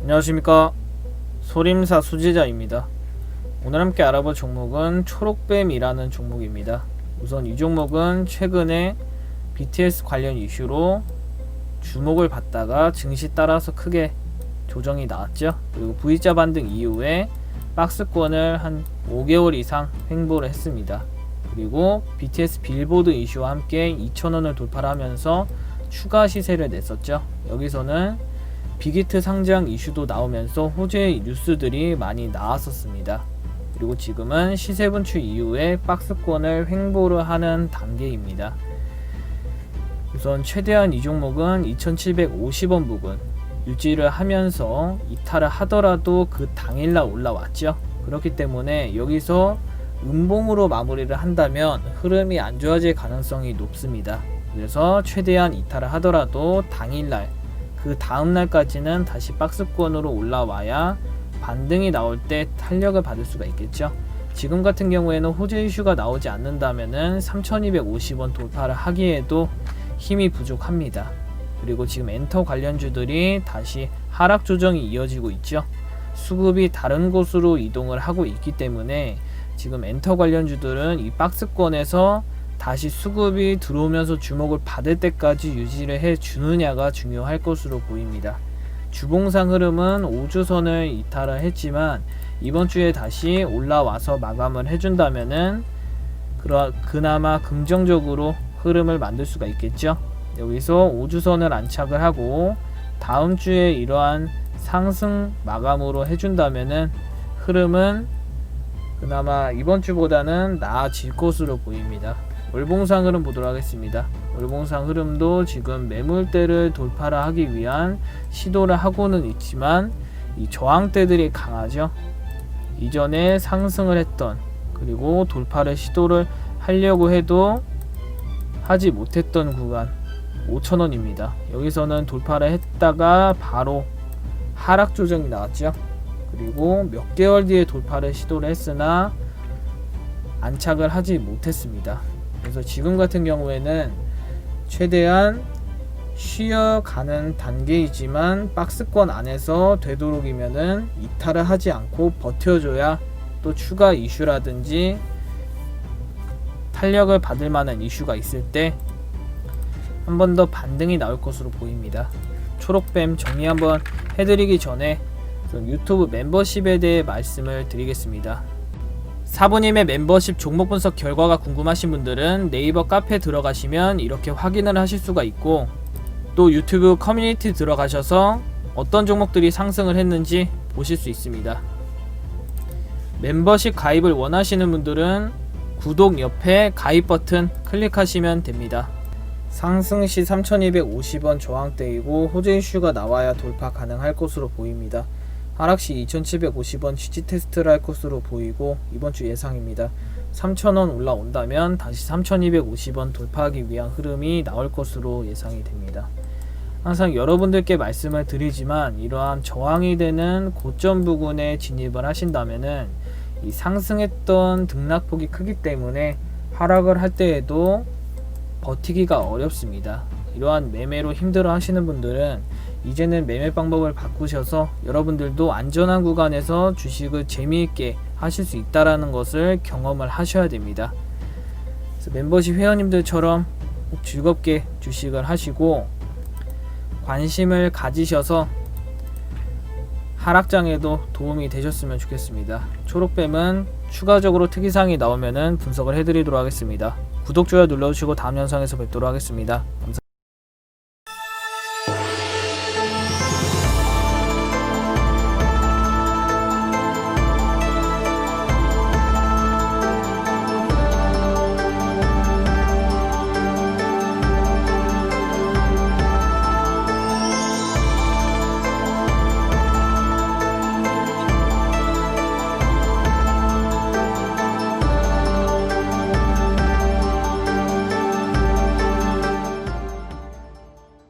안녕하십니까. 소림사 수지자입니다. 오늘 함께 알아볼 종목은 초록뱀이라는 종목입니다. 우선 이 종목은 최근에 BTS 관련 이슈로 주목을 받다가 증시 따라서 크게 조정이 나왔죠. 그리고 V자 반등 이후에 박스권을 한 5개월 이상 횡보를 했습니다. 그리고 BTS 빌보드 이슈와 함께 2,000원을 돌파를 하면서 추가 시세를 냈었죠. 여기서는 빅히트 상장 이슈도 나오면서 호재의 뉴스들이 많이 나왔었습니다. 그리고 지금은 시세 분출 이후에 박스권을 횡보를 하는 단계입니다. 우선 최대한 이 종목은 2750원 부근 유지를 하면서 이탈을 하더라도 그 당일날 올라왔죠. 그렇기 때문에 여기서 음봉으로 마무리를 한다면 흐름이 안 좋아질 가능성이 높습니다. 그래서 최대한 이탈을 하더라도 당일날 그 다음 날까지는 다시 박스권으로 올라와야 반등이 나올 때 탄력을 받을 수가 있겠죠. 지금 같은 경우에는 호재 이슈가 나오지 않는다면은 3250원 돌파를 하기에도 힘이 부족합니다. 그리고 지금 엔터 관련주들이 다시 하락 조정이 이어지고 있죠. 수급이 다른 곳으로 이동을 하고 있기 때문에 지금 엔터 관련주들은 이 박스권에서 다시 수급이 들어오면서 주목을 받을 때까지 유지를 해 주느냐가 중요할 것으로 보입니다. 주봉상 흐름은 5주선을 이탈을 했지만 이번 주에 다시 올라와서 마감을 해준다면은 그나마 긍정적으로 흐름을 만들 수가 있겠죠. 여기서 5주선을 안착을 하고 다음 주에 이러한 상승 마감으로 해준다면은 흐름은 그나마 이번 주보다는 나아질 것으로 보입니다. 월봉상 흐름 보도록 하겠습니다. 월봉상 흐름도 지금 매물대를 돌파를 하기 위한 시도를 하고는 있지만 이 저항대들이 강하죠. 이전에 상승을 했던 그리고 돌파를 시도를 하려고 해도 하지 못했던 구간 5천원입니다. 여기서는 돌파를 했다가 바로 하락 조정이 나왔죠. 그리고 몇 개월 뒤에 돌파를 시도를 했으나 안착을 하지 못했습니다. 그래서 지금 같은 경우에는 최대한 쉬어가는 단계이지만 박스권 안에서 되도록이면은 이탈을 하지 않고 버텨줘야 또 추가 이슈라든지 탄력을 받을 만한 이슈가 있을 때 한 번 더 반등이 나올 것으로 보입니다. 초록뱀 정리 한번 해드리기 전에 좀 유튜브 멤버십에 대해 말씀을 드리겠습니다. 사부님의 멤버십 종목 분석 결과가 궁금하신 분들은 네이버 카페 들어가시면 이렇게 확인을 하실 수가 있고 또 유튜브 커뮤니티 들어가셔서 어떤 종목들이 상승을 했는지 보실 수 있습니다. 멤버십 가입을 원하시는 분들은 구독 옆에 가입 버튼 클릭하시면 됩니다. 상승 시 3250원 저항대이고 호재 이슈가 나와야 돌파 가능할 것으로 보입니다. 하락 시 2750원 취지 테스트를 할 것으로 보이고 이번 주 예상입니다. 3000원 올라온다면 다시 3250원 돌파하기 위한 흐름이 나올 것으로 예상이 됩니다. 항상 여러분들께 말씀을 드리지만 이러한 저항이 되는 고점 부근에 진입을 하신다면은 이 상승했던 등락폭이 크기 때문에 하락을 할 때에도 버티기가 어렵습니다. 이러한 매매로 힘들어 하시는 분들은 이제는 매매 방법을 바꾸셔서 여러분들도 안전한 구간에서 주식을 재미있게 하실 수 있다라는 것을 경험을 하셔야 됩니다. 멤버십 회원님들처럼 꼭 즐겁게 주식을 하시고 관심을 가지셔서 하락장에도 도움이 되셨으면 좋겠습니다. 초록뱀은 추가적으로 특이사항이 나오면 분석을 해드리도록 하겠습니다. 구독, 좋아요 눌러주시고 다음 영상에서 뵙도록 하겠습니다. 감사합니다.